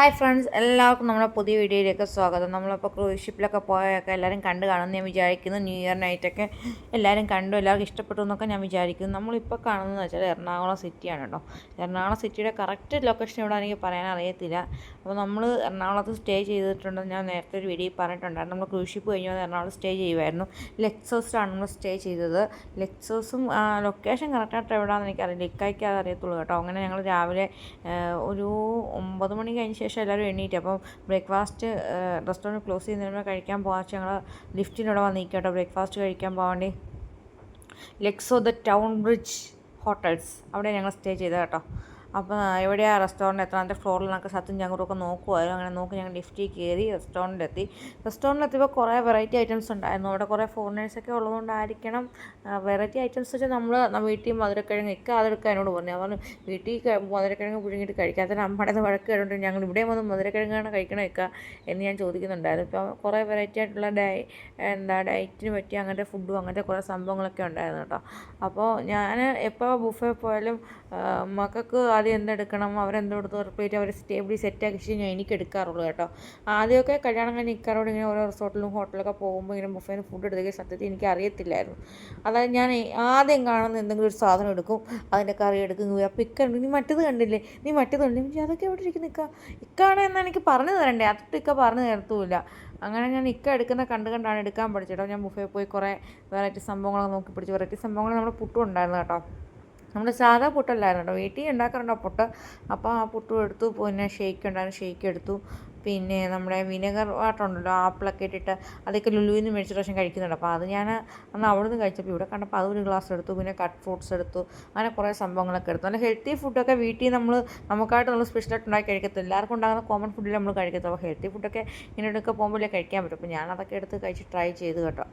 Hi friends എല്ലാവർക്കും നമ്മുടെ പുതിയ വീഡിയോയിലേക്ക് സ്വാഗതം. നമ്മളിപ്പോൾ ക്രൂസ് ഷിപ്പിലൊക്കെ പോയൊക്കെ എല്ലാവരും കണ്ടു കാണുമെന്ന് ഞാൻ വിചാരിക്കുന്നു. ന്യൂ ഇയർ നൈറ്റൊക്കെ എല്ലാവരും കണ്ടു എല്ലാവർക്കും ഇഷ്ടപ്പെട്ടു എന്നൊക്കെ ഞാൻ വിചാരിക്കുന്നു. നമ്മളിപ്പോൾ കാണുന്നത് വെച്ചാൽ എറണാകുളം സിറ്റിയാണ് കേട്ടോ. എറണാകുളം സിറ്റിയുടെ കറക്റ്റ് ലൊക്കേഷൻ ഇവിടെ എനിക്ക് പറയാൻ അറിയത്തില്ല. അപ്പോൾ നമ്മൾ എറണാകുളത്ത് സ്റ്റേ ചെയ്തിട്ടുണ്ട് ഞാൻ നേരത്തെ ഒരു വീഡിയോ പറഞ്ഞിട്ടുണ്ടായിരുന്നു. നമ്മൾ ക്രൂസ് ഷിപ്പ് കഴിഞ്ഞ് എറണാകുളം സ്റ്റേ ചെയ്യുമായിരുന്നു ലെക്സോസിലാണ് നമ്മൾ സ്റ്റേ ചെയ്തത്. ലെക്സോസും ലൊക്കേഷൻ കറക്റ്റായിട്ട് എവിടെയാണെന്ന് എനിക്കറിയില്ല. ഇക്കായ്ക്ക് അത് അറിയത്തുള്ളൂ കേട്ടോ. അങ്ങനെ ഞങ്ങൾ രാവിലെ ഒരു ഒമ്പത് മണി കഴിഞ്ഞ ശേഷം എല്ലാവരും എണ്ണീറ്റ് അപ്പം ബ്രേക്ക്ഫാസ്റ്റ് റെസ്റ്റോറന്റ് ക്ലോസ് ചെയ്യുന്നതിന് കഴിക്കാൻ പോകാൻ ഞങ്ങൾ ലിഫ്റ്റിനോടെ വന്ന് നിൽക്കുക കേട്ടോ. ബ്രേക്ക്ഫാസ്റ്റ് കഴിക്കാൻ പോകാൻ ലെക്സോ ദ ടൗൺ ബ്രിഡ്ജ് ഹോട്ടൽസ്. അവിടെ ഞങ്ങൾ സ്റ്റേ ചെയ്തത് കേട്ടോ. അപ്പോൾ എവിടെയാണ് റെസ്റ്റോറന്റ് എത്രാമത്തെ ഫ്ലോറിൽ നമുക്ക് സത്യം ഞങ്ങളൊക്കെ നോക്കുമായിരുന്നു അങ്ങനെ നോക്കി ഞങ്ങൾ ലിഫ്റ്റിൽ കയറി റെസ്റ്റോറന്റിലെത്തി എത്തിയപ്പോൾ കുറേ വെറൈറ്റി ഐറ്റംസ് ഉണ്ടായിരുന്നു. അവിടെ കുറേ ഫോറിനേഴ്സൊക്കെ ഉള്ളതുകൊണ്ടായിരിക്കണം വെറൈറ്റി ഐറ്റംസ് വെച്ചാൽ നമ്മൾ വീട്ടിൽ മധുരക്കിഴങ്ങ് ഇക്ക അതെടുക്കാൻ എന്നോട് പറഞ്ഞു. അവർ വീട്ടിൽ മധുരക്കിഴങ്ങ് പുഴുങ്ങിയിട്ട് കഴിക്കാത്ത അമ്മയുടെ വഴക്ക് കേട്ടോണ്ട് ഞങ്ങൾ ഇവിടെ വന്ന് മധുരക്കിഴങ്ങാണ് കഴിക്കണ ഇക്ക എന്ന് ഞാൻ ചോദിക്കുന്നുണ്ടായിരുന്നു. ഇപ്പോൾ കുറേ വെറൈറ്റി ആയിട്ടുള്ള ഡൈ എന്താ ഡയറ്റിന് പറ്റിയ അങ്ങനത്തെ ഫുഡും അങ്ങനത്തെ കുറേ സംഭവങ്ങളൊക്കെ ഉണ്ടായിരുന്നു കേട്ടോ. അപ്പോൾ ഞാൻ എപ്പോൾ ബുഫേ പോയാലും മക്കൾക്ക് ആദ്യം എന്തെടുക്കണം? അവരെന്തെടുത്ത്? ഉറപ്പിച്ച് അവർ സ്റ്റേബിളി സെറ്റാക്കി കഴിഞ്ഞാൽ എനിക്ക് എടുക്കാറുള്ളൂ കേട്ടോ. ആദ്യമൊക്കെ കല്യാണം കഴിഞ്ഞ് ഇക്കാരോട് ഇങ്ങനെ ഓരോ റിസോർട്ടിലും ഹോട്ടലൊക്കെ പോകുമ്പോൾ ഇങ്ങനെ ബുഫേന്ന് ഫുഡ് എടുക്കുക സത്യത്തിൽ എനിക്ക് അറിയത്തില്ലായിരുന്നു. അതായത് ഞാൻ ആദ്യം കാണുന്ന എന്തെങ്കിലും ഒരു സാധനം എടുക്കും അതിന്റെ കറി എടുക്കും അപ്പോൾ ഇക്കുണ്ട് നീ മറ്റത് കണ്ടില്ലേ? നീ മറ്റത് കണ്ടില്ലേ? അതൊക്കെ എവിടെ ഇരിക്കുന്നു ഇക്ക? ഇക്കാണ് എന്ന് എനിക്ക് പറഞ്ഞു തരണ്ടേ? അത് ഇക്ക പറഞ്ഞു തരത്തുമില്ല. അങ്ങനെ ഞാൻ ഇക്ക എടുക്കുന്ന കണ്ട് കണ്ടാണ് എടുക്കാൻ പഠിച്ചത് ഞാൻ ബുഫേ പോയി കുറേ വെറൈറ്റി സംഭവങ്ങളൊക്കെ നോക്കി പിടിച്ചു വെറൈറ്റി സംഭവങ്ങൾ നമ്മുടെ പുട്ടും ഉണ്ടായിരുന്നു കേട്ടോ. നമ്മുടെ സാധാ പുട്ടല്ലായിരുന്നു? കേട്ടോ വീട്ടിൽ ഉണ്ടാക്കാറുണ്ടോ പുട്ട്? അപ്പോൾ ആ പുട്ടും എടുത്തു പിന്നെ ഷേക്ക് ഉണ്ടായിരുന്നു ഷേക്ക് എടുത്തു. പിന്നെ നമ്മുടെ വിനെഗർ വാട്ടർ ഉണ്ടല്ലോ ആപ്പിളൊക്കെ ഇട്ടിട്ട് അതൊക്കെ ലുലുവിൽ നിന്ന് മേടിച്ച പ്രാവശ്യം കഴിക്കുന്നുണ്ട്. അപ്പോൾ അത് ഞാൻ അന്ന് അവിടെ നിന്ന് കഴിച്ചപ്പോൾ ഇവിടെ കണ്ടപ്പോൾ അത് ഒരു ഗ്ലാസ് എടുത്തു പിന്നെ കട്ട് ഫ്രൂട്ട്സ് എടുത്തു അങ്ങനെ കുറേ സംഭവങ്ങളൊക്കെ എടുത്തു. നല്ല ഹെൽത്തി ഫുഡൊക്കെ വീട്ടിൽ നമ്മൾ നമുക്കായിട്ട് നമ്മൾ സ്പെഷ്യലായിട്ട് ഉണ്ടാക്കി കഴിക്കത്തില്ല. എല്ലാവർക്കും ഉണ്ടാകുന്ന കോമൺ ഫുഡിൽ നമ്മൾ കഴിക്കത്തുള്ളൂ അപ്പോൾ ഹെൽത്തി ഫുഡൊക്കെ ഇങ്ങനെയൊക്കെ പോകുമ്പോഴേ കഴിക്കാൻ പറ്റും. അപ്പോൾ ഞാൻ അതൊക്കെ എടുത്ത് കഴിച്ച് ട്രൈ ചെയ്ത് കേട്ടോ.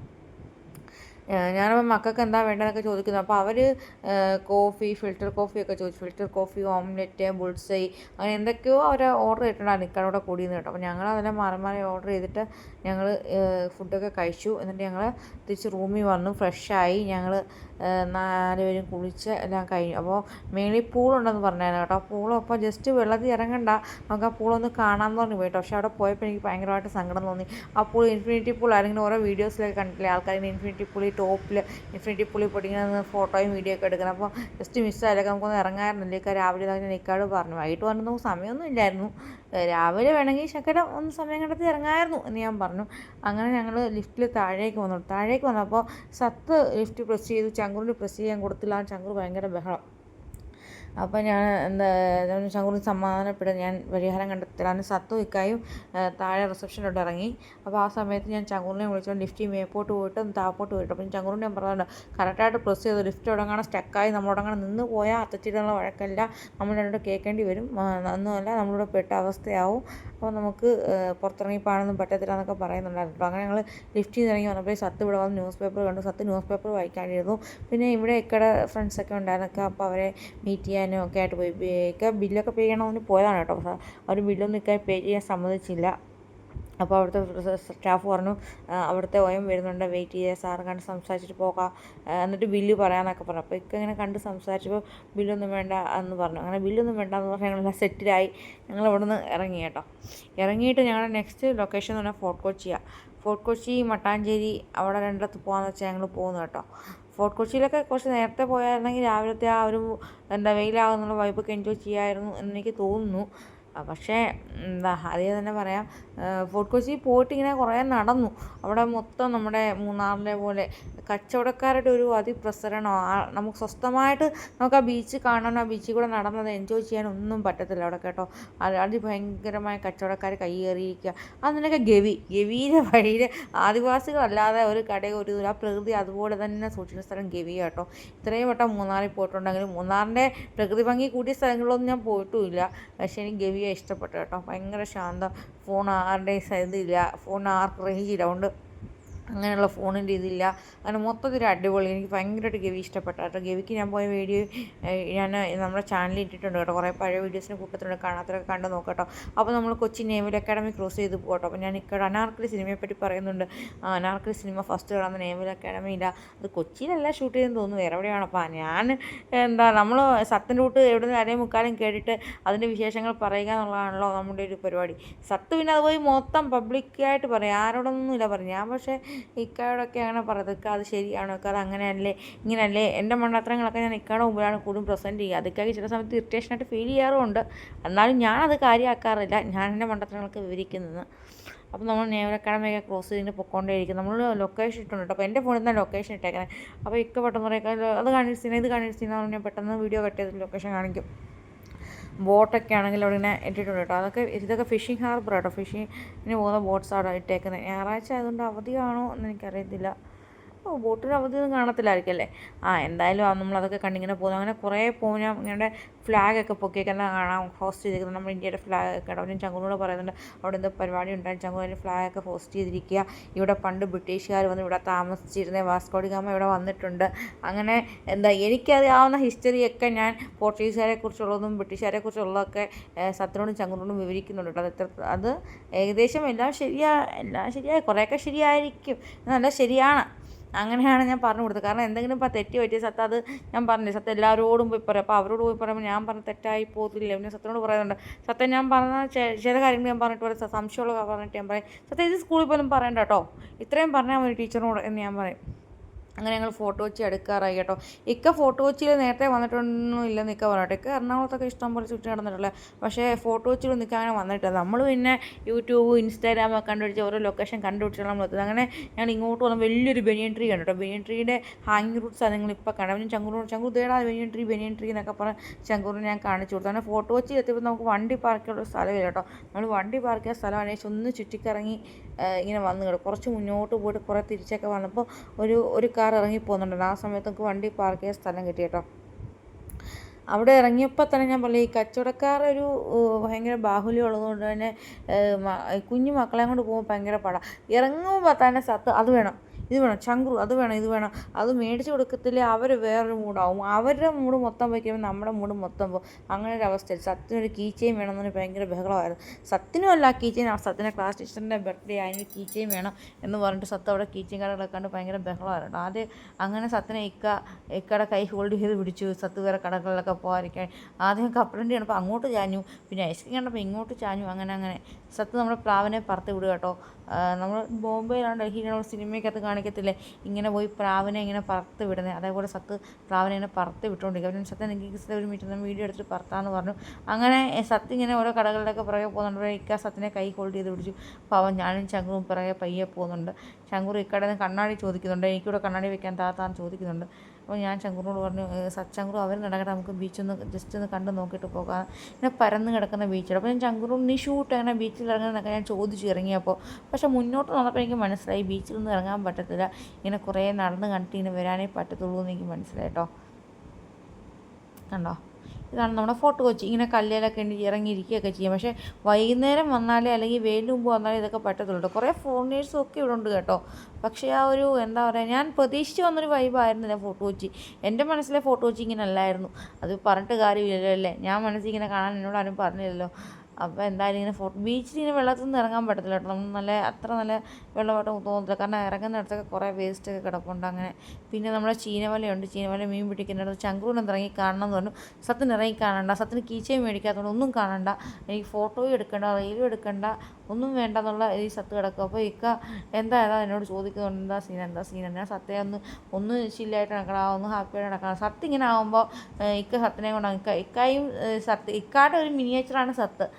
ഞാനപ്പോൾ മക്കൾക്ക് എന്താ വേണ്ടതെന്നൊക്കെ ചോദിക്കുന്നു. അപ്പോൾ അവർ കോഫി ഫിൽറ്റർ കോഫിയൊക്കെ ചോദിച്ചു. ഫിൽറ്റർ കോഫി ഓംലെറ്റ് ബുൾസൈ അങ്ങനെ എന്തൊക്കെയോ അവർ ഓർഡർ ചെയ്തിട്ടുണ്ടായിരുന്നു ഇക്കാരോടെ കൂടിയെന്ന് കേട്ടോ. അപ്പോൾ ഞങ്ങൾ അതെല്ലാം മാറി മാറി ഓർഡർ ചെയ്തിട്ട് ഞങ്ങൾ ഫുഡൊക്കെ കഴിച്ചു. എന്നിട്ട് ഞങ്ങൾ തിരിച്ച് റൂമിൽ വന്നു. ഫ്രഷായി ഞങ്ങൾ നാലുപേരും കുളിച്ച് എല്ലാം കഴിഞ്ഞു. അപ്പോൾ മേളിൽ പൂളുണ്ടെന്ന് പറഞ്ഞായിരുന്നു കേട്ടോ. പൂളും അപ്പോൾ ജസ്റ്റ് വെള്ളത്തിൽ ഇറങ്ങണ്ട. നമുക്ക് ആ പൂളൊന്ന് കാണാമെന്ന് പോയി പോയിട്ടോ പക്ഷേ അവിടെ പോയപ്പോൾ എനിക്ക് ഭയങ്കരമായിട്ട് സങ്കടം തോന്നി. ആ പൂൾ ഇൻഫിനിറ്റി പൂൾ ആരെങ്കിലും ഓരോ വീഡിയോസിലൊക്കെ കണ്ടിട്ടില്ലേ? ആൾക്കാരിങ്ങനെ ഇൻഫിനിറ്റി പൂളി ടോപ്പിൽ ഇൻഫിനിറ്റി പൂളി പൊടിങ്ങനെ ഫോട്ടോയും വീഡിയോ ഒക്കെ എടുക്കണം. അപ്പോൾ ജസ്റ്റ് മിസ്സായാലൊക്കെ നമുക്കൊന്ന് ഇറങ്ങാമായിരുന്നില്ല? രാവിലെ തന്നെ നിൽക്കാട് പറഞ്ഞു. വൈകിട്ട് വന്നു സമയമൊന്നും ഇല്ലായിരുന്നു. രാവിലെ വേണമെങ്കിൽ ശക്കര ഒന്ന് സമയം കണ്ടെത്തി ഇറങ്ങാമായിരുന്നു എന്ന് ഞാൻ പറഞ്ഞു. അങ്ങനെ ഞങ്ങൾ ലിഫ്റ്റിൽ താഴേക്ക് വന്നു. താഴേക്ക് വന്നപ്പോൾ സത്ത് ലിഫ്റ്റ് പ്രസ് ചെയ്തു. ചങ്കൂറിന് പ്രസ് ചെയ്യാൻ കൊടുത്തില്ല. ആ ചങ്കുറ് ഭയങ്കര ബഹളം. അപ്പോൾ ഞാൻ എന്താ ശങ്കുറിന് സമാധാനപ്പെടാൻ ഞാൻ പരിഹാരം കണ്ടെത്തലാണ് സത്തു ഇക്കായും താഴെ റിസപ്ഷനിലോട്ട് ഇറങ്ങി. അപ്പോൾ ആ സമയത്ത് ഞാൻ ചങ്കുറിനെ വിളിച്ചുകൊണ്ട് ലിഫ്റ്റ് മേപ്പോട്ട് പോയിട്ട് താപ്പോട്ട് പോയിട്ട്. അപ്പം ചങ്കൂറിന് ഞാൻ പറഞ്ഞുണ്ട് കറക്റ്റായിട്ട് പ്രസ് ചെയ്തു ലിഫ്റ്റ് ഉടങ്ങാണ് സ്റ്റക്കായി നമ്മളോടങ്ങനെ നിന്ന് പോയാൽ അത്തച്ചിട്ടുള്ള വഴക്കല്ല നമ്മൾ രണ്ടും കേൾക്കേണ്ടി വരും ഒന്നുമല്ല നമ്മളിവിടെ പെട്ട അവസ്ഥയാവും. അപ്പോൾ നമുക്ക് പുറത്തിറങ്ങി പാടൊന്നും പറ്റത്തില്ല എന്നൊക്കെ പറയുന്നുണ്ടായിരുന്നു. അപ്പോൾ അങ്ങനെ ഞങ്ങൾ ലിഫ്റ്റിൽ നിന്ന് ഇറങ്ങി വന്നപ്പോൾ സത്ത് ഇവിടെ വന്ന് ന്യൂസ് പേപ്പർ കണ്ടു. സത്ത് ന്യൂസ് പേപ്പർ വായിക്കാണ്ടിരുന്നു പിന്നെ ഇവിടെ ഇക്കടെ ഫ്രണ്ട്സൊക്കെ ഉണ്ടായിരുന്നൊക്കെ അപ്പോൾ അവരെ മീറ്റ് ചെയ്യാനും ഒക്കെ ആയിട്ട് പോയി. ഒക്കെ ബില്ലൊക്കെ പേ ചെയ്യണമെന്ന് പോയതാണ് കേട്ടോ. അവർ ബില്ലൊന്നും ഇക്കാൻ പേ ചെയ്യാൻ സമ്മതിച്ചില്ല. അപ്പോൾ അവിടുത്തെ സ്റ്റാഫ് പറഞ്ഞു അവിടുത്തെ ഓയം വരുന്നുണ്ട് വെയിറ്റ് ചെയ്യുക സാറ് കണ്ട് സംസാരിച്ചിട്ട് പോകാം എന്നിട്ട് ബില്ല് പറയാമെന്നൊക്കെ പറഞ്ഞു. അപ്പോൾ ഇക്ക ഇങ്ങനെ കണ്ട് സംസാരിച്ചപ്പോൾ ബില്ലൊന്നും വേണ്ട എന്ന് പറഞ്ഞു. അങ്ങനെ ബില്ലൊന്നും വേണ്ട എന്ന് പറഞ്ഞാൽ ഞങ്ങളെല്ലാം സെറ്റിലായി. ഞങ്ങൾ അവിടെ നിന്ന് ഇറങ്ങി കേട്ടോ. ഇറങ്ങിയിട്ട് ഞങ്ങളുടെ നെക്സ്റ്റ് ലൊക്കേഷൻ എന്ന് പറഞ്ഞാൽ ഫോർട്ട് കൊച്ചിയാണ് ഫോർട്ട് കൊച്ചി മട്ടാഞ്ചേരി അവിടെ രണ്ടിടത്ത് പോകാമെന്ന് വെച്ചാൽ ഞങ്ങൾ പോകുന്നു കേട്ടോ. ഫോർട്ട് കൊച്ചിയിലൊക്കെ കുറച്ച് നേരത്തെ പോയായിരുന്നെങ്കിൽ രാവിലത്തെ ആ ഒരു എന്താ വെയിലാകുന്നുള്ള വൈബൊക്കെ എൻജോയ് ചെയ്യാമായിരുന്നു എന്ന് എനിക്ക് തോന്നുന്നു. പക്ഷേ എന്താ അതേ തന്നെ പറയാം. ഫോർട്ട് കൊച്ചി പോയിട്ട് ഇങ്ങനെ കുറേ നടന്നു. അവിടെ മൊത്തം നമ്മുടെ മൂന്നാറിലെ പോലെ കച്ചവടക്കാരുടെ ഒരു അതിപ്രസരണം നമുക്ക് സ്വസ്ഥമായിട്ട് നമുക്ക് ആ ബീച്ച് കാണാനോ ബീച്ചിൽ കൂടെ നടന്നത് എൻജോയ് ചെയ്യാൻ ഒന്നും പറ്റത്തില്ല അവിടെ കേട്ടോ. അത് അതിഭയങ്കരമായ കച്ചവടക്കാർ കയ്യേറിയിരിക്കുക. അതിനൊക്കെ ഗവി ഗവിയിലെ വഴിയിൽ ആദിവാസികളല്ലാതെ ഒരു കടയോ ഒരു ആ പ്രകൃതി അതുപോലെ തന്നെ സൂക്ഷിക്കുന്ന സ്ഥലം ഗവി കേട്ടോ. ഇത്രയും വട്ടം മൂന്നാറിൽ പോയിട്ടുണ്ടെങ്കിലും മൂന്നാറിന്റെ പ്രകൃതി ഭംഗി കൂടിയ സ്ഥലങ്ങളിലൊന്നും ഞാൻ പോയിട്ടുമില്ല. പക്ഷേ എനിക്ക് ഗവിയെ ഇഷ്ടപ്പെട്ടു കേട്ടോ. ഭയങ്കര ശാന്തം ഫോൺ ആരുടെയും ഇതില്ല ഫോൺ ആർക്കും റേഞ്ച് ഇല്ല. അതുകൊണ്ട് അങ്ങനെയുള്ള ഫോണിന്റെ ഇതില്ല. അങ്ങനെ മൊത്തത്തിൽ അടിപൊളി. എനിക്ക് ഭയങ്കരമായിട്ട് ഗവി ഇഷ്ടപ്പെട്ടു കേട്ടോ. ഗവിക്ക് ഞാൻ പോയ വീഡിയോ ഞാൻ നമ്മുടെ ചാനലിൽ ഇട്ടിട്ടുണ്ട് കേട്ടോ. കുറേ പഴയ വീഡിയോസിന് കൂട്ടത്തിലുണ്ട്. കാണാത്തവരൊക്കെ കണ്ട് നോക്കാം കേട്ടോ. അപ്പോൾ നമ്മൾ കൊച്ചി നേവൽ അക്കാഡമി ക്രോസ് ചെയ്ത് പോകട്ടോ അപ്പോൾ ഞാൻ ഇക്കട അനാർക്കലി സിനിമയെപ്പറ്റി പറയുന്നുണ്ട്. അനാർക്കലി സിനിമ ഫസ്റ്റ് കാണുന്ന നേവൽ അക്കാഡമിയില്ല. അത് കൊച്ചിയിലല്ല ഷൂട്ട് ചെയ്തെന്ന് തോന്നുന്നു. വേറെ എവിടെയാണ്? അപ്പോൾ ഞാൻ എന്താ നമ്മൾ സത്യൻ റൂട്ട് എവിടെ നിന്ന് അരേ മുക്കാലും കേട്ടിട്ട് അതിന്റെ വിശേഷങ്ങൾ പറയുക എന്നുള്ളതാണല്ലോ നമ്മുടെ ഒരു പരിപാടി. സത്ത് പിന്നെ അത് പോയി മൊത്തം പബ്ലിക്കായിട്ട് പറയും. ആരോടൊന്നുമില്ല പറയും ഞാൻ പക്ഷേ ഇക്കായോടൊക്കെ അങ്ങനെ പറയുന്നത് ഇക്ക അത് ശരിയാണോ? ഇക്ക അത് അങ്ങനെയല്ലേ? ഇങ്ങനെയല്ലേ? എന്റെ മണ്ണത്രങ്ങളൊക്കെ ഞാൻ ഇക്കയുടെ മുമ്പിലാണ് കൂടുതൽ പ്രസന്റ് ചെയ്യുക. അതൊക്കെ ചില സമയത്ത് ഇറിറ്റേഷനായിട്ട് ഫീൽ ചെയ്യാറുമുണ്ട്. എന്നാലും ഞാനത് കാര്യമാക്കാറില്ല ഞാൻ എന്റെ മണ്ടത്തരങ്ങളൊക്കെ വിവരിക്കുന്നത്. അപ്പോൾ നമ്മൾ നേവൽ അക്കാഡമിയൊക്കെ ക്രോസ് ചെയ്തിട്ട് പൊക്കോണ്ടേയിരിക്കും. നമ്മൾ ലൊക്കേഷൻ ഇട്ടുണ്ട് കേട്ടോ. അപ്പോൾ എന്റെ ഫോണിൽ നിന്നാണ് ലൊക്കേഷൻ ഇട്ടേക്കുന്നത് അപ്പോൾ ഇക്ക പെട്ടെന്ന് പറയുക അത് കാണിച്ചിരുന്ന ഇത് കാണിച്ചിരുന്ന ഞാൻ പെട്ടെന്ന് വീഡിയോ കട്ട് ചെയ്ത് ലൊക്കേഷൻ കാണിക്കും. ബോട്ടൊക്കെ ആണെങ്കിൽ അവിടെ ഇങ്ങനെ ഇട്ടിട്ടുണ്ട് കേട്ടോ. അതൊക്കെ ഇതൊക്കെ ഫിഷിംഗ് ഹാർബർ കേട്ടോ ഫിഷിങ്ങിന് പോകുന്ന ബോട്ട്സ് അവിടെ ഇട്ടേക്കുന്നത് ഞായറാഴ്ച ആയതുകൊണ്ട് അവധിയാണോ എന്ന് എനിക്കറിയത്തില്ല. ഓ ബോട്ടിന് അവധിയൊന്നും കാണത്തില്ലായിരിക്കും അല്ലേ? ആ എന്തായാലും നമ്മളതൊക്കെ കണ്ടിങ്ങനെ പോകുന്നു. അങ്ങനെ കുറേ പോകുന്ന. ഇങ്ങനെ ഫ്ലാഗൊക്കെ പൊക്കിയൊക്കെ കാണാം. ഹോസ്റ്റ് ചെയ്തിരിക്കുന്നത് നമ്മുടെ ഇന്ത്യയുടെ ഫ്ലാഗ് ഒക്കെ ചങ്കൂനോട് പറയുന്നുണ്ട്. അവിടെ എന്തോ പരിപാടി ഉണ്ടായി. ചങ്കുവിന്റെ ഫ്ലാഗൊക്കെ ഹോസ്റ്റ് ചെയ്തിരിക്കുക. ഇവിടെ പണ്ട് ബ്രിട്ടീഷുകാർ വന്ന് ഇവിടെ താമസിച്ചിരുന്ന വാസ്കോഡി ഗാമ ഇവിടെ വന്നിട്ടുണ്ട്. അങ്ങനെ എന്താ എനിക്കറിയാവുന്ന ഹിസ്റ്ററിയൊക്കെ ഞാൻ പോർച്ചുഗീസുകാരെ കുറിച്ചുള്ളതും ബ്രിട്ടീഷുകാരെ കുറിച്ചുള്ളതൊക്കെ സത്യനോടും ചങ്കുനോടും വിവരിക്കുന്നുണ്ട് കേട്ടോ. അത് എത്ര അത് ഏകദേശം എല്ലാം ശരിയാ എല്ലാം ശരിയായി. കുറേയൊക്കെ ശരിയായിരിക്കും. എന്നല്ല ശരിയാണ്. അങ്ങനെയാണ് ഞാൻ പറഞ്ഞു കൊടുത്തത്. കാരണം എന്തെങ്കിലും ഇപ്പം തെറ്റ് പറ്റിയ സത്ത് അത് ഞാൻ പറഞ്ഞു സത്ത് എല്ലാവരോടും പോയി പറയും. അപ്പോൾ അവരോട് പോയി പറയുമ്പോൾ ഞാൻ പറഞ്ഞ തെറ്റായി പോകത്തില്ല. പിന്നെ സത്തിനോട് പറയുന്നുണ്ട് സത്യം ഞാൻ പറഞ്ഞ ചില കാര്യങ്ങൾ ഞാൻ പറഞ്ഞിട്ട് പറയും സംശയമുള്ള പറഞ്ഞിട്ട് ഞാൻ പറയും. സത്യം ഇത് സ്കൂളിൽ പോലും പറയണ്ട കേട്ടോ. ഇത്രയും പറഞ്ഞാൽ മതി ടീച്ചറിനോട് എന്ന് ഞാൻ പറയും. അങ്ങനെ ഞങ്ങൾ ഫോട്ടോ വെച്ച് എടുക്കാറായി കേട്ടോ. ഇക്ക ഫോട്ടോ വെച്ചിൽ നേരത്തെ വന്നിട്ടൊന്നും ഇല്ലെന്ന് ഇക്ക പറഞ്ഞിട്ട് ഇക്ക എറണാകുളത്തൊക്കെ ഇഷ്ടം പോലെ ചുറ്റി നടന്നിട്ടുള്ളത് പക്ഷേ ഫോട്ടോ വെച്ചിൽ നിൽക്കുക അങ്ങനെ വന്നിട്ടില്ല. നമ്മൾ പിന്നെ യൂട്യൂബ് ഇൻസ്റ്റാഗ്രാം ഒക്കെ കണ്ടുപിടിച്ച് ഓരോ ലൊക്കേഷൻ കണ്ടുപിടിച്ചാണ് നമ്മൾ എത്തുന്നത്. അങ്ങനെ ഞാൻ ഇങ്ങോട്ട് വന്ന വലിയൊരു ബനിയൻ ട്രീ കണ്ടു കേട്ടോ. ബനിയൻ ട്രീയുടെ ഹാങ്ങിങ് റൂട്ട്സ് ആണ് നിങ്ങൾ ഇപ്പോൾ കാണാം പിന്നെ ചങ്കൂർ ചങ്കൂർ തേടാ ബനിയൻ ട്രീ ബനിയൻ ട്രീ എന്നൊക്കെ പറഞ്ഞ് ചങ്കൂറിന് ഞാൻ കാണിച്ചു കൊടുത്തു. അങ്ങനെ ഫോട്ടോ വെച്ച് എത്തിയപ്പോൾ നമുക്ക് വണ്ടി പാർക്ക് ചെയ്യാനുള്ള സ്ഥലമില്ല കേട്ടോ. നമ്മൾ വണ്ടി പാർക്ക് ചെയ്യാൻ സ്ഥലം ഒന്ന് ചുറ്റിക്കറങ്ങി ഇങ്ങനെ വന്നു കേട്ടോ. കുറച്ച് മുന്നോട്ട് പോയിട്ട് കുറേ തിരിച്ചൊക്കെ വന്നപ്പോൾ ഒരു ഒരു കാർ ഇറങ്ങി പോകുന്നുണ്ട്. ആ സമയത്ത് നമുക്ക് വണ്ടി പാർക്ക് ചെയ്യാൻ സ്ഥലം കിട്ടി കേട്ടോ. അവിടെ ഇറങ്ങിയപ്പോൾ തന്നെ ഞാൻ പറഞ്ഞു ഈ കച്ചവടക്കാർ ഒരു ഭയങ്കര ബാഹുല്യം ഉള്ളതുകൊണ്ട് തന്നെ കുഞ്ഞു മക്കളെ കൊണ്ട് പോകുമ്പോൾ ഭയങ്കര പാടാണ് ഇറങ്ങുമ്പോൾ തന്നെ സത്ത് അത് വേണം. ഇത് വേണം ചങ്കുറു അത് വേണം ഇത് വേണം. അത് മേടിച്ച് കൊടുക്കത്തില്ല അവർ വേറൊരു മൂടാവും അവരുടെ മൂഡ് മൊത്തം പോയി കഴിയുമ്പോൾ നമ്മുടെ മൂഡ് മൊത്തം പോകും അങ്ങനെ ഒരു അവസ്ഥയിൽ സത്യനൊരു കീ ചെയിൻ വേണമെന്ന് ഭയങ്കര ബഹളമായിരുന്നു. സത്യനും അല്ല കീ ചെയിൻ സത്യനെ ക്ലാസ് ടീച്ചറിന്റെ ബർത്ത്ഡേ അതിന് കീ വേണം എന്ന് പറഞ്ഞിട്ട് സത്ത് അവിടെ കീ ചെയിൻ കടകളൊക്കെ കണ്ട് ഭയങ്കര ബഹളമായിരുന്നു. ആദ്യം അങ്ങനെ സത്തിനെ ഇക്ക ഇക്കയുടെ കൈ ഹോൾഡ് ചെയ്ത് പിടിച്ചു. സത്ത് വേറെ കടകളിലൊക്കെ പോകാതിരിക്കാൻ. ആദ്യം കപ്പലിന്റെ കണ്ടപ്പോൾ അങ്ങോട്ട് ചാഞ്ഞു. പിന്നെ ഐസ്ക്രീം കണ്ടപ്പോൾ ഇങ്ങോട്ട് ചാഞ്ഞു. അങ്ങനെ അങ്ങനെ. സത്ത് നമ്മുടെ പ്ലാവിനെ പറത്ത് വിടുക കേട്ടോ. നമ്മൾ ബോംബെയിലാണ് ഡൽഹിയിലാണ് സിനിമയ്ക്കകത്ത് കാണിക്കത്തില്ലേ? ഇങ്ങനെ പോയി പ്രാവിനെ ഇങ്ങനെ പറത്ത് വിടുന്നത് അതേപോലെ സത്ത് പ്രാവിനെ ഇങ്ങനെ പറത്ത് വിട്ടുകൊണ്ടിരിക്കുക സത്ത് സത്യം എനിക്ക് ഒരു മീറ്റർ വീഡിയോ എടുത്തിട്ട് പറത്താന്ന് പറഞ്ഞു. അങ്ങനെ സത്ത് ഇങ്ങനെ ഓരോ കടകളിലൊക്കെ പുറകെ പോകുന്നുണ്ട്. ഇക്ക സത്തിനെ കൈ ഹോൾഡ് ചെയ്ത് പിടിച്ചു. പാവം ഞാനും ചങ്കുവും പിറകെ പയ്യെ പോകുന്നുണ്ട്. ചങ്കുർ ഇക്കടയിൽ നിന്ന് കണ്ണാടി ചോദിക്കുന്നുണ്ട്. എനിക്കിവിടെ കണ്ണാടി വെക്കാൻ താത്താന്ന് ചോദിക്കുന്നുണ്ട്. അപ്പോൾ ഞാൻ ചങ്കുറിനോട് പറഞ്ഞു സച്ചങ്കുറും അവർ നടക്കട്ടെ നമുക്ക് ബീച്ചൊന്ന് ജസ്റ്റ് ഒന്ന് കണ്ട് നോക്കിയിട്ട് പോകാം. ഇങ്ങനെ പരന്ന് കിടക്കുന്ന ബീച്ചിൽ അപ്പോൾ ഞാൻ ചങ്കുറും നീ ഷൂട്ട് അങ്ങനെ ബീച്ചിൽ ഇറങ്ങുന്നതൊക്കെ ഞാൻ ചോദിച്ചു ഇറങ്ങിയപ്പോൾ. പക്ഷേ മുന്നോട്ട് നടന്നപ്പോൾ എനിക്ക് മനസ്സിലായി ബീച്ചിലൊന്നും ഇറങ്ങാൻ പറ്റത്തില്ല. ഇങ്ങനെ കുറേ നടന്ന് കണ്ടിട്ട് ഇങ്ങനെ വരാനേ പറ്റത്തുള്ളൂ എന്ന് എനിക്ക് മനസ്സിലായിട്ടോ കണ്ടോ? ഇതാണ് നമ്മുടെ ഫോട്ടോ കൊച്ചി. ഇങ്ങനെ കല്ലിലൊക്കെ ഇറങ്ങിയിരിക്കുകയൊക്കെ ചെയ്യും. പക്ഷേ വൈകുന്നേരം വന്നാലേ അല്ലെങ്കിൽ വെയിൽ മുമ്പ് വന്നാലേ ഇതൊക്കെ പറ്റത്തുള്ളൂ. കുറേ ഫോറിനേഴ്സും ഒക്കെ ഇവിടെ ഉണ്ട് കേട്ടോ. പക്ഷേ ആ ഒരു എന്താ പറയുക ഞാൻ പ്രതീക്ഷിച്ച് വന്നൊരു വൈബായിരുന്നില്ല ഫോട്ടോ കൊച്ചി. എന്റെ മനസ്സിലെ ഫോട്ടോ കൊച്ചി ഇങ്ങനെ അല്ലായിരുന്നു. അത് പറഞ്ഞിട്ട് കാര്യമില്ലല്ലോ അല്ലേ? ഞാൻ മനസ്സിൽ ഇങ്ങനെ കാണാൻ എന്നോട് ആരും പറഞ്ഞില്ലല്ലോ. അപ്പോൾ എന്തായാലും ഇങ്ങനെ ഫോട്ടോ ബീച്ചിൽ ഇങ്ങനെ വെള്ളത്തിൽ നിന്ന് ഇറങ്ങാൻ പറ്റത്തില്ല കേട്ടോ. നമ്മൾ നല്ല അത്ര നല്ല വെള്ളമായിട്ട് തോന്നത്തില്ല. കാരണം ഇറങ്ങുന്നിടത്തൊക്കെ കുറേ വേസ്റ്റൊക്കെ കിടപ്പുണ്ട് അങ്ങനെ. പിന്നെ നമ്മുടെ ചീനവലയുണ്ട്. ചീനവല മീൻ പിടിക്കുന്നിടത്ത് ചങ്കൂറിന് ഇറങ്ങി കാണണം എന്ന് പറഞ്ഞു. സത്തിന് ഇറങ്ങി കാണണ്ട. സത്തിന് കീച്ചയും മേടിക്കാത്തതുകൊണ്ട് ഒന്നും കാണണ്ട. എനിക്ക് ഫോട്ടോയും എടുക്കണ്ട റീലും എടുക്കണ്ട. ഒന്നും വേണ്ട എന്നുള്ള ഈ സത്ത് കിടക്കും. അപ്പോൾ ഇക്ക എന്താ ഏതാ എന്നോട് ചോദിക്കുന്നുണ്ട്. എന്താ സീൻ എന്താ സീൻ എന്നാ സത്യം ഒന്ന് ഒന്ന് ചില്ലായിട്ട് നടക്കണം? ഒന്ന് ഹാപ്പിയായിട്ട് നടക്കണം? സത്ത് ഇങ്ങനെ ആകുമ്പോൾ ഇക്ക സത്തിനെ കൊണ്ടാണ് ഇക്ക ഇക്കായും സത്ത് ഇക്കായുടെ ഒരു മിനിയേച്ചറാണ് സത്ത്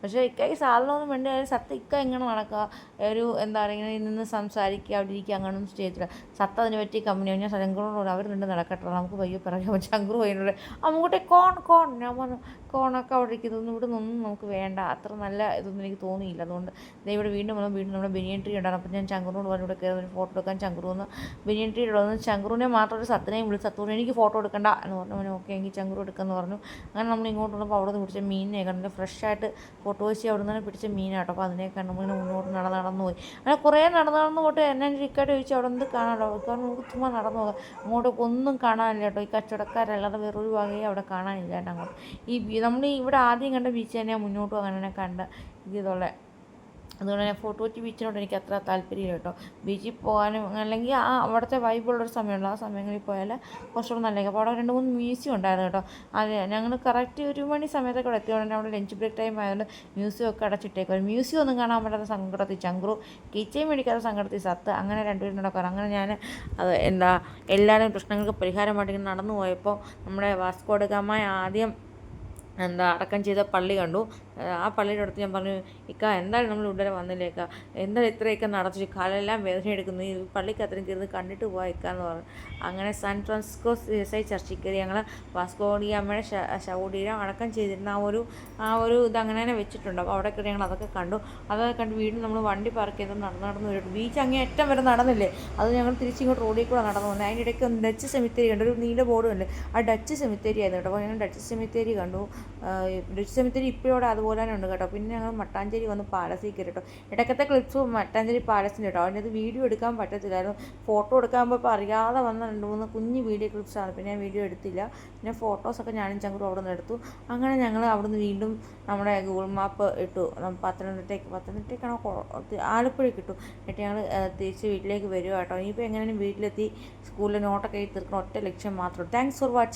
പക്ഷേ ഇക്കായ്ക്ക് സാധനമൊന്നും വേണ്ട സത്ത ഇക്ക ഇങ്ങനെ നടക്കുക ഒരു എന്താ പറയുക ഇങ്ങനെ നിന്ന് സംസാരിക്കുക അവിടെ ഇരിക്കുക അങ്ങനെയൊന്നും ചെയ്യത്തില്ല. സത്ത അതിന് പറ്റിയ കമ്പനി ഞാൻ ശങ്കറിനോട് അവർ രണ്ട് നടക്കട്ടെ. നമുക്ക് പയ്യെ പറ്റും ശങ്കർ പയ്യനോട് അമ്മൂട്ടെ കോൺ കോൺ. ഞാൻ പറഞ്ഞു കോണൊക്കെ അവിടെ ഇരിക്കുന്നതൊന്നും ഇവിടെ നിന്നൊന്നും നമുക്ക് വേണ്ട. അത്ര നല്ല ഇതൊന്നും എനിക്ക് തോന്നിയില്ല. അതുകൊണ്ട് ഇവിടെ വീണ്ടും വന്നു വീണ്ടും നമ്മുടെ ബനിയൻ ട്രീ ഉണ്ടായിരുന്നു. അപ്പോൾ ഞാൻ ചങ്കുറിനോട് പറഞ്ഞു ഇവിടെ കയറി ഫോട്ടോ എടുക്കാൻ ചങ്കുറു വന്ന്. ബനിയൻ ട്രീ ഉള്ളതെന്ന് ചങ്കുറിനെ മാത്രം ഒരു സത്തിനെയും വിളിച്ച് സത്തോടെ എനിക്ക് ഫോട്ടോ എടുക്കണ്ട. എന്ന് പറഞ്ഞു. അവന് ഓക്കെ എങ്കിൽ ചങ്കുറു എടുക്കാമെന്ന് പറഞ്ഞു. അങ്ങനെ നമ്മൾ ഇങ്ങോട്ട് വന്നപ്പോൾ അവിടെ നിന്ന് പിടിച്ച മീനിനെ കണ്ടിട്ട് ഫ്രഷ് ആയിട്ട് കോട്ടുവശി അവിടെ നിന്ന് പിടിച്ച മീനാട്ടോ. അപ്പോൾ അതിനെ കണ്ടു ഇങ്ങനെ മുന്നോട്ട് നടന്ന് നടന്നു പോയി. അങ്ങനെ കുറേ നടന്ന് നടന്ന് പോയിട്ട് എന്നെ ഇക്കാട്ട് ചോദിച്ചു അവിടെ എന്ത് കാണാമോ കാരണം നമുക്ക് ചുമ്മാ നടന്നു പോകാം. അങ്ങോട്ട് ഒന്നും കാണാനില്ല കേട്ടോ. ഈ കച്ചവടക്കാരല്ലാതെ വേറൊരു വകയും അവിടെ കാണാനില്ല കേട്ടോ അങ്ങോട്ട്. ഈ നമ്മൾ ഇവിടെ ആദ്യം കണ്ട ബീച്ച് തന്നെയാണ് മുന്നോട്ട് അങ്ങനെ കണ്ട ഇതുള്ള. അതുകൊണ്ട് തന്നെ ഫോർട്ട് കൊച്ചി ബീച്ചിനോട് എനിക്ക് അത്ര താല്പര്യമില്ല കേട്ടോ. ബീച്ചിൽ പോകാനും അല്ലെങ്കിൽ ആ അവിടുത്തെ വൈബുള്ളൊരു സമയമുണ്ട്. ആ സമയങ്ങളിൽ പോയാൽ കുറച്ചുകൂടെ നല്ലതായിരിക്കും. അപ്പോൾ അവിടെ രണ്ട് മൂന്ന് മ്യൂസിയം ഉണ്ടായിരുന്നു കേട്ടോ. അതെ ഞങ്ങൾ കറക്റ്റ് ഒരു മണി സമയത്തൊക്കെ അവിടെ എത്തിയോണ്ട് അവിടെ ലഞ്ച് ബ്രേക്ക് ടൈം ആയതുകൊണ്ട് മ്യൂസിയം ഒക്കെ അടച്ചിട്ടേക്കും മ്യൂസിയം ഒന്നും കാണാൻ പറ്റാത്ത സങ്കടത്തിൽ ചങ്ക്രു കിച്ചയും മേടിക്കാത്ത സങ്കടത്തിൽ സത്ത് അങ്ങനെ രണ്ടുപേരും നടക്കാറ് അങ്ങനെ ഞാൻ അത് എന്താ എല്ലാവരും പ്രശ്നങ്ങൾക്ക് പരിഹാരമായിട്ട് ഇങ്ങനെ നടന്നു പോയപ്പോൾ നമ്മുടെ വാസ്കോഡ് ഗാമ ആദ്യം എന്താ അടക്കം ചെയ്ത പള്ളി കണ്ടു. ആ പള്ളിയുടെ അടുത്ത് ഞാൻ പറഞ്ഞു ഇക്ക എന്തായാലും നമ്മൾ ഇവിടെ വന്നില്ലേക്ക എന്തായാലും ഇത്രയൊക്കെ നടത്തി കാലെല്ലാം വേദന എടുക്കുന്നു. ഈ പള്ളിക്ക് അത്രയും കയറി കണ്ടിട്ട് പോവാ ഇക്ക എന്ന് പറഞ്ഞു. അങ്ങനെ സാൻ ഫ്രാൻസിസ്കോ ഐ ചർച്ചിൽ കയറി ഞങ്ങൾ വാസ്കോഡി അമ്മയുടെ ശവോടീരം അടക്കം ചെയ്തിരുന്ന ആ ഒരു ആ ഒരു ഇത് അങ്ങനെ തന്നെ വെച്ചിട്ടുണ്ട്. അപ്പോൾ അവിടെ കയറി ഞങ്ങൾ അതൊക്കെ കണ്ടു. അതൊക്കെ കണ്ട് വീണ്ടും നമ്മൾ വണ്ടി പാർക്ക് ചെയ്ത് നടന്ന് നടന്ന് വരും ബീച്ച് അങ്ങേ അറ്റം വരെ നടന്നില്ലേ? അത് ഞങ്ങൾ തിരിച്ചിങ്ങോട്ട് റോഡിൽ കൂടെ നടന്നു വന്നത് അതിന്റെ ഇടയ്ക്ക് ഡച്ച് സെമിത്തേരി കണ്ടു. ഒരു നീണ്ട ബോർഡും ഉണ്ട് ആ ഡച്ച് സെമിത്തേരി ആയിരുന്നു കേട്ടോ. അപ്പോൾ ഞങ്ങൾ ഡച്ച് സെമിത്തേരി കണ്ടു. ഡച്ച് സെമിത്തേരി ഇപ്പോഴും അതുപോലെ തന്നെ ഉണ്ട് കേട്ടോ. പിന്നെ ഞങ്ങൾ മട്ടാഞ്ചേരി വന്ന് പാലസിൽ കയറി കേട്ടോ ഇടയ്ക്കത്തെ ക്ലിപ്സ് മട്ടാഞ്ചേരി പാലസിന്റെ കേട്ടോ. അതിനകത്ത് വീഡിയോ എടുക്കാൻ പറ്റത്തില്ലായിരുന്നു. ഫോട്ടോ എടുക്കാൻ പോയപ്പോൾ അറിയാതെ വന്ന രണ്ട് മൂന്ന് കുഞ്ഞ് വീഡിയോ ക്ലിപ്സാണ് പിന്നെ ഞാൻ വീഡിയോ എടുത്തില്ല. പിന്നെ ഫോട്ടോസൊക്കെ ഞാനും ചങ്കുറും അവിടെ നിന്ന് എടുത്തു. അങ്ങനെ ഞങ്ങൾ അവിടെ നിന്ന് വീണ്ടും നമ്മുടെ ഗൂഗിൾ മാപ്പ് ഇട്ടു. പത്തനംതിട്ടേക്ക് കൊ- ആലപ്പുഴയ്ക്ക് ഇട്ടു എന്നിട്ട് ഞങ്ങൾ തിരിച്ച് വീട്ടിലേക്ക് വരിക കേട്ടോ. ഇനിയിപ്പോൾ എങ്ങനെയും വീട്ടിലെത്തി സ്കൂളിൽ നോട്ടൊക്കെ എഴുതി തീർക്കണം ഒറ്റ ലക്ഷ്യം മാത്രം. Thanks for watching